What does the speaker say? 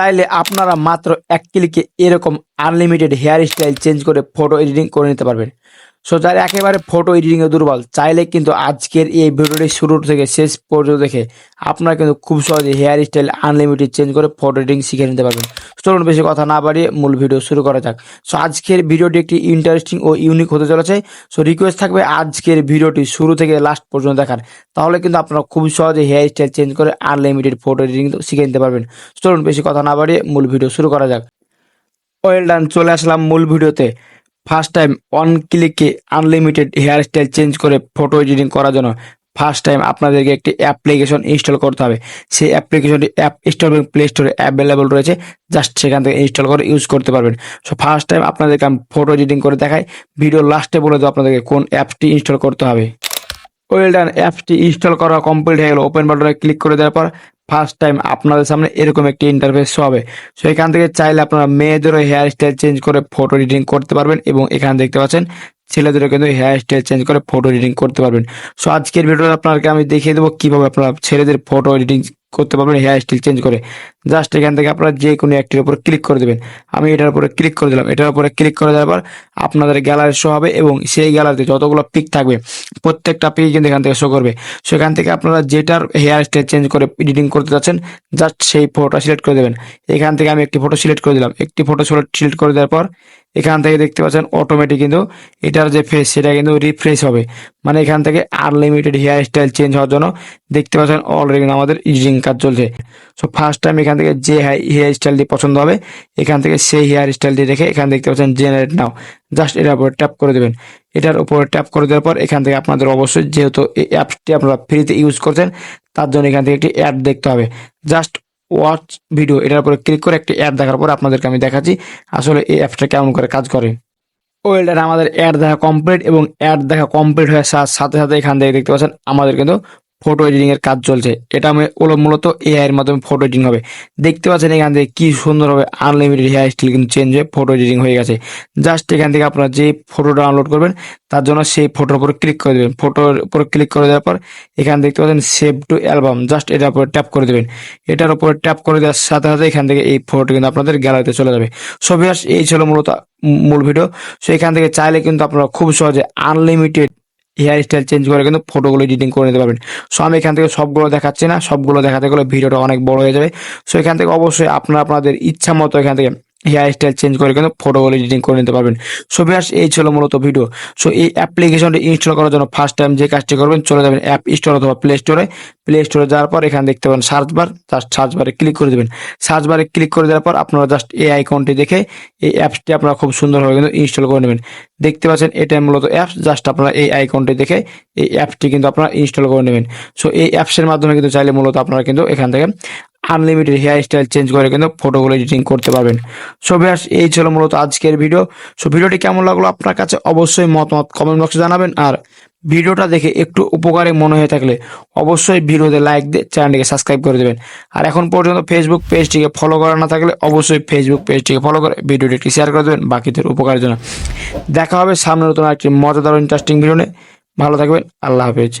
চাইলে আপনারা মাত্র এক ক্লিকে এরকম আনলিমিটেড হেয়ার স্টাইল চেঞ্জ করে ফটো এডিটিং করে নিতে পারবেন। সো যারা একেবারে ফটো এডিটিংয়ে দুর্বল, চাইলে কিন্তু আজকের এই ভিডিওটি শুরু থেকে শেষ পর্যন্ত দেখে আপনারা কিন্তু খুব সহজে হেয়ার স্টাইল আনলিমিটেড চেঞ্জ করে ফটো এডিটিং শিখে নিতে পারবেন। চলুন বেশি কথা না বাড়িয়ে মূল ভিডিও শুরু করা যাক। সো আজকের ভিডিওটি একটি ইন্টারেস্টিং ও ইউনিক হতে চলেছে। সো রিকোয়েস্ট থাকবে আজকের ভিডিওটি শুরু থেকে লাস্ট পর্যন্ত দেখার। তাহলে কিন্তু আপনারা খুব সহজে হেয়ার স্টাইল চেঞ্জ করে আনলিমিটেড ফটো এডিটিং শিখে নিতে পারবেন। চলুন বেশি কথা না বাড়িয়ে মূল ভিডিও শুরু করা যাক। ওয়েল ডান চলে আসলাম মূল ভিডিওতে। ফার্স্ট টাইম অন ক্লিকে আনলিমিটেড হেয়ার স্টাইল চেঞ্জ করে ফটো এডিটিং করার জন্য ফার্স্ট টাইম আপনাদেরকে একটি অ্যাপ্লিকেশন ইনস্টল করতে হবে। সেই অ্যাপ্লিকেশনটি অ্যাপ এবং প্লে স্টোরে অ্যাভেলেবল রয়েছে। জাস্ট সেখান থেকে ইনস্টল করে ইউজ করতে পারবেন। সো ফার্স্ট টাইম আপনাদেরকে আমি ফটো এডিটিং করে দেখাই। ভিডিও লাস্টে বলে দেবো আপনাদেরকে কোন অ্যাপটি ইনস্টল করতে হবে। ওয়েল ডান অ্যাপটি ইনস্টল করা কমপ্লিট হয়ে গেল। ওপেন বাটনে ক্লিক করে দেওয়ার পর ফার্স্ট টাইম আপনাদের সামনে এরকম একটি ইন্টারফেস হবে। সো এখান থেকে চাইলে আপনারা মেয়েদেরও হেয়ার স্টাইল চেঞ্জ করে ফটো এডিটিং করতে পারবেন এবং এখানে দেখতে পাচ্ছেন ছেলেদেরও কিন্তু হেয়ার স্টাইল চেঞ্জ করে ফটো এডিটিং করতে পারবেন। সো আজকের ভিডিওতে আপনাকে আমি দেখিয়ে দেবো কীভাবে আপনারা ছেলেদের ফটো এডিটিং করতে পারবেন হেয়ার স্টাইল চেঞ্জ করে। জাস্ট এখান থেকে আপনারা যে কোনো একটির উপর ক্লিক করে দেবেন। আমি এটার উপরে ক্লিক করে দিলাম। এটার উপরে ক্লিক করে দেওয়ার পর আপনাদের গ্যালারি শো হবে এবং সেই গ্যালারিতে যতগুলো পিক থাকবে, প্রত্যেকটা পিক কিন্তু এখান থেকে শো করবে। সেখান থেকে আপনারা যেটার হেয়ার স্টাইল চেঞ্জ করে এডিটিং করতে যাচ্ছেন জাস্ট সেই ফটোটা সিলেক্ট করে দেবেন। এখান থেকে আমি একটি ফটো সিলেক্ট করে দিলাম। একটি ফটো সিলেক্ট করে দেওয়ার পর এখান থেকে দেখতে পাচ্ছেন অটোমেটিক কিন্তু এটার যে ফেস সেটা কিন্তু রিফ্রেশ হবে। মানে এখান থেকে আনলিমিটেড হেয়ার স্টাইল চেঞ্জ হওয়ার জন্য দেখতে পাচ্ছেন অলরেডি আমাদের এডিটিং কাজ চলছে। সো ফার্স্ট টাইম এখান থেকে যে হেয়ার স্টাইলটি পছন্দ হবে, এখান থেকে সেই হেয়ার স্টাইলটি রেখে এখানে দেখতে পাচ্ছেন জেনারেট নাও জাস্ট এটার উপরে ট্যাপ করে দেবেন। এটার উপরে ট্যাপ করে দেওয়ার পর এখান থেকে আপনাদের অবশ্যই যেহেতু এই অ্যাপসটি আপনারা ফ্রিতে ইউজ করছেন, তার জন্য এখান থেকে একটি অ্যাড দেখতে হবে। জাস্ট ওয়াচ ভিডিও এটার উপরে ক্লিক করে একটি অ্যাড দেখার পর আপনাদেরকে আমি দেখাচ্ছি আসলে এই অ্যাপসটা কেমন করে কাজ করে। ওয়েলডার আমাদের অ্যাড দেখা কমপ্লিট এবং অ্যাড দেখা কমপ্লিট হয়ে সাথে সাথে এখান থেকে দেখতে পাচ্ছেন আমাদের কিন্তু ফটো এডিটিং এর কাজ চলছে। এটা মূলত এআই এর মাধ্যমে ফটো এডিটিং হবে। দেখতে পাচ্ছেন এখান থেকে কি সুন্দরভাবে আনলিমিটেড হেয়ার স্টাইল কিন্তু চেঞ্জ হয়ে ফটো এডিটিং হয়ে গেছে। জাস্ট এখান থেকে আপনারা যে ফটো ডাউনলোড করবেন, তার জন্য সেই ফটোর উপরে ক্লিক করে দেবেন। ফটোর উপরে ক্লিক করে দেওয়ার পর এখানে দেখতে পাচ্ছেন সেভ টু অ্যালবাম জাস্ট এটার উপরে ট্যাপ করে দেবেন। এটার উপরে ট্যাপ করে দেওয়ার সাথে সাথে এখান থেকে এই ফটো কিন্তু আপনাদের গ্যালারিতে চলে যাবে। সো ভিউয়ার্স এই ছিল মূলত মূল ভিডিও সো এখান থেকে চাইলে কিন্তু আপনারা খুব সহজে আনলিমিটেড হেয়ার স্টাইল চেঞ্জ করে কিন্তু ফটোগুলো এডিটিং করে নিতে পারবেন। সো আমি এখান থেকে সবগুলো দেখাচ্ছি না, সবগুলো দেখাতে গেলে ভিডিওটা অনেক বড় হয়ে যাবে। সো এখান থেকে অবশ্যই আপনারা আপনাদের ইচ্ছা মতো এখান থেকে হেয়ার স্টাইল চেঞ্জ করে কিন্তু ফটোগুলো এডিটিং করে নিতে পারবেন। সো ভিউয়ার্স এই ছিল মূলত ভিডিও সো এই অ্যাপ্লিকেশনটি ইনস্টল করার জন্য ফার্স্ট টাইম যে কাজটি করবেন, চলে যাবেন অ্যাপ স্টোর অথবা প্লে স্টোরে প্লে স্টোরে যাওয়ার পর এখানে দেখতে পাবেন সার্চ বার জাস্ট সার্চ বারে ক্লিক করে দেবেন। সার্চ বারে ক্লিক করে দেওয়ার পর আপনারা জাস্ট এই আইকনটি দেখে এই অ্যাপসটি আপনারা খুব সুন্দরভাবে কিন্তু ইনস্টল করে নেবেন। দেখতে পাচ্ছেন এটা মূলত অ্যাপস জাস্ট আপনারা এই আইকনটি দেখে এই অ্যাপসটি কিন্তু আপনারা ইনস্টল করে নেবেন। সো এই অ্যাপসের মাধ্যমে কিন্তু চাইলে মূলত আপনারা কিন্তু এখান থেকে আনলিমিটেড হেয়ার স্টাইল চেঞ্জ করে কিন্তু ফটোগুলো এডিটিং করতে পারবেন। সো ব্যাস, এই ছিল মূলত আজকের ভিডিও সো ভিডিওটি কেমন লাগল? আপনার কাছে অবশ্যই মতামত কমেন্ট বক্সে জানাবেন। আর ভিডিওটা দেখে একটু উপকারে মনে হয়ে থাকলে অবশ্যই ভিডিওতে লাইক দিয়ে চ্যানেলটিকে সাবস্ক্রাইব করে দেবেন। আর এখন পর্যন্ত ফেসবুক পেজটিকে ফলো করা না থাকলে অবশ্যই ফেসবুক পেজটিকে ফলো করে ভিডিওটি একটি শেয়ার করে দেবেন বাকিদের উপকারের জন্য। দেখা হবে সামনে নতুন একটি মজাদার ইন্টারেস্টিং ভিডিও নিয়ে। ভালো থাকবেন। আল্লাহ হাফেজ।